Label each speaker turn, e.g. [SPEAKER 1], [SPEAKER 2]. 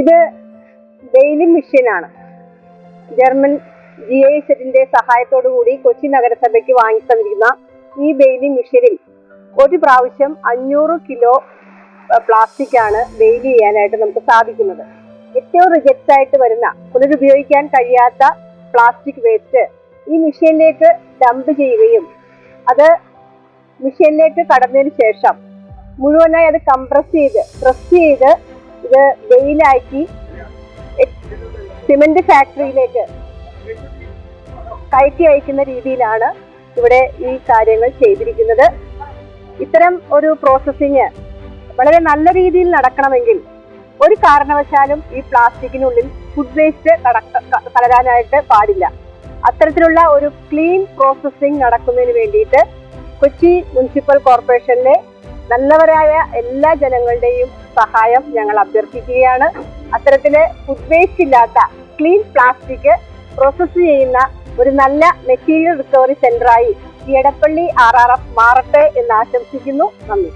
[SPEAKER 1] ഇത് ഡെയിലി മിഷ്യനാണ്. German G I സെറ്റിന്റെ സഹായത്തോടു കൂടി കൊച്ചി നഗരസഭയ്ക്ക് വാങ്ങി തന്നിരിക്കുന്ന ഈ ബെയിലി മിഷ്യനിൽ ഒരു പ്രാവശ്യം അഞ്ഞൂറ് കിലോ പ്ലാസ്റ്റിക് ആണ് ബെയിൽ ചെയ്യാനായിട്ട് നമുക്ക് സാധിക്കുന്നത്. ഏറ്റവും റിജക്റ്റ് ആയിട്ട് വരുന്ന പുനരുപയോഗിക്കാൻ കഴിയാത്ത പ്ലാസ്റ്റിക് വേസ്റ്റ് ഈ മിഷ്യനിലേക്ക് ഡംപ് ചെയ്യുകയും അത് മിഷ്യനിലേക്ക് കടന്നതിന് ശേഷം മുഴുവനായി അത് കംപ്രസ് ചെയ്ത് പ്രസ് ചെയ്ത് ഇത് വെയിലാക്കി സിമെന്റ് ഫാക്ടറിയിലേക്ക് കയറ്റി അയക്കുന്ന രീതിയിലാണ് ഇവിടെ ഈ കാര്യങ്ങൾ ചെയ്തിരിക്കുന്നത്. ഇത്തരം ഒരു പ്രോസസ്സിങ് വളരെ നല്ല രീതിയിൽ നടക്കണമെങ്കിൽ ഒരു കാരണവശാലും ഈ പ്ലാസ്റ്റിക്കിനുള്ളിൽ ഫുഡ് വേസ്റ്റ് കലരാനായിട്ട് പാടില്ല. അത്തരത്തിലുള്ള ഒരു ക്ലീൻ പ്രോസസ്സിംഗ് നടക്കുന്നതിന് വേണ്ടിയിട്ട് കൊച്ചി മുനിസിപ്പൽ കോർപ്പറേഷനിലെ നല്ലവരായ എല്ലാ ജനങ്ങളുടെയും സഹായം ഞങ്ങൾ അഭ്യർത്ഥിക്കുകയാണ്. അത്തരത്തിൽ ഫുഡ് ഇല്ലാത്ത ക്ലീൻ പ്ലാസ്റ്റിക് പ്രോസസ്സ് ചെയ്യുന്ന ഒരു നല്ല മെറ്റീരിയൽ റിക്കവറി സെന്ററായി ഈ എടപ്പള്ളി ആർ ആർ എഫ് മാറട്ടെ എന്ന് ആശംസിക്കുന്നു. നന്ദി.